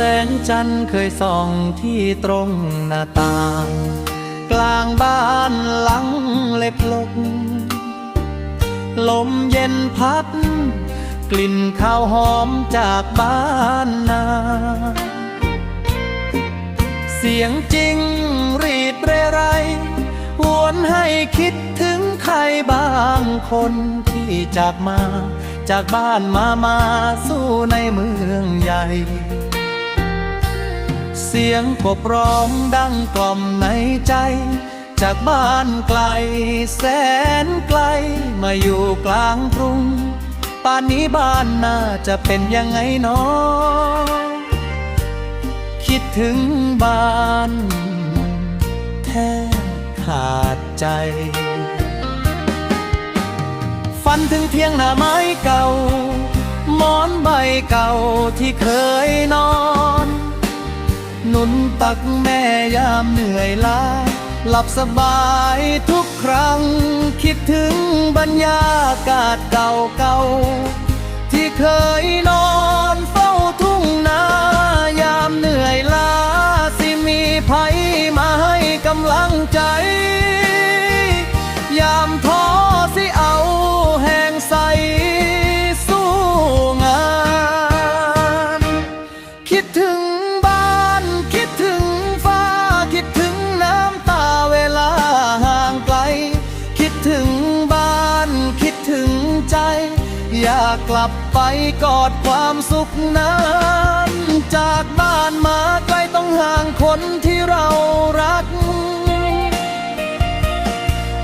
นั้นเคยส่องที่ตรงหน้าต่าง กลางบ้านหลังเล็กลกลมเย็นพัด กลิ่นข้าวหอมจากบ้านนา เสียงจริงรีดเรไรหวนให้คิดถึงใครบางคนที่จากมา จากบ้านมามาสู้ในเมืองใหญ่ เสียงกบร้องดังกล่อมในใจ จากบ้านไกลแสนไกลมาอยู่กลางกรุง ป่านนี้บ้านน่าจะเป็นยังไงนาะคิดถึงบ้านแทบขาดใจ ฝันถึงเพียงหน้าไม้เก่าหมอนใบเก่าที่เคยนอน หนุนตักแม่ยามเหนื่อยล้า หลับสบายทุกครั้ง คิดถึงบรรยากาศเก่าๆ ที่เคยนอนเฝ้าทุ่งนายามเหนื่อยล้า สิมีภัยมาให้กำลังใจ ถึงใจ อยากกลับไปกอดความสุขนั้นจากบ้านมาไกลต้องห่างคนที่เรารัก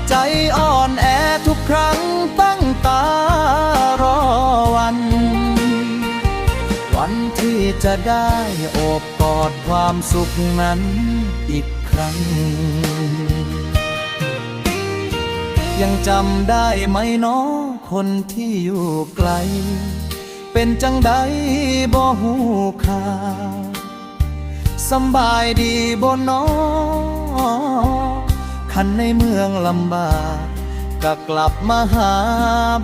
ใจอ่อนแอทุกครั้งตั้งตารอวัน วันที่จะได้โอบกอดความสุขนั้นอีกครั้ง ยังจำได้ไหมน้อคนที่อยู่ไกล เป็นจังใดบ่หูข่าวสบายดีบ่น้อคันในเมืองลำบากก็กลับมาหา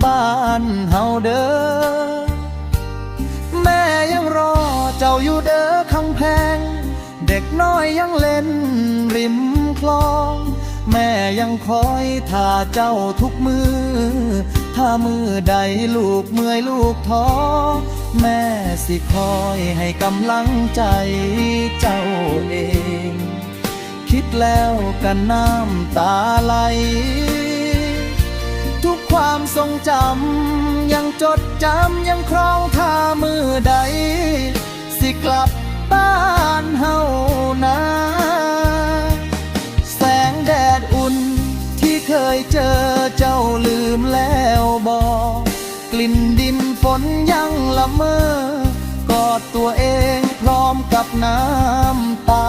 บ้านเฮาเด้อแม่ยังรอเจ้าอยู่เด้อคำแพง เด็กน้อยยังเล่นริมคลอง แม่ยังคอยท่าเจ้าทุกมือ ถ้ามือใดลูกเมื่อยลูกท้อ แม่สิคอยให้กำลังใจเจ้าเอง คิดแล้วกันน้ำตาไหล ทุกความทรงจำยังจดจำยังครองท่ามือใด สิกลับ ลิ่นดินฝนยังละเมอกอดตัวเองพร้อมกับน้ำตา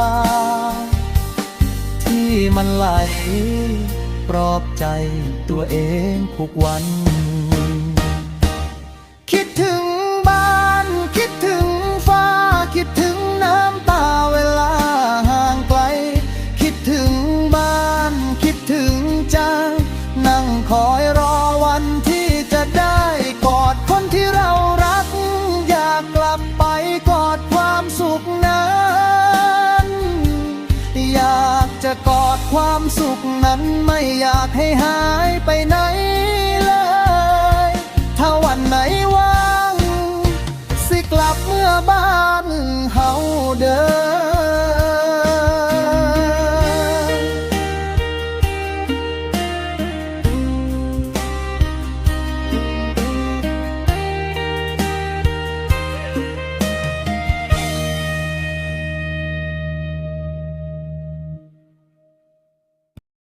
ที่มันไหลปลอบใจตัวเองทุกวัน คิดถึง ความสุขนั้นไม่อยากให้หายไปไหน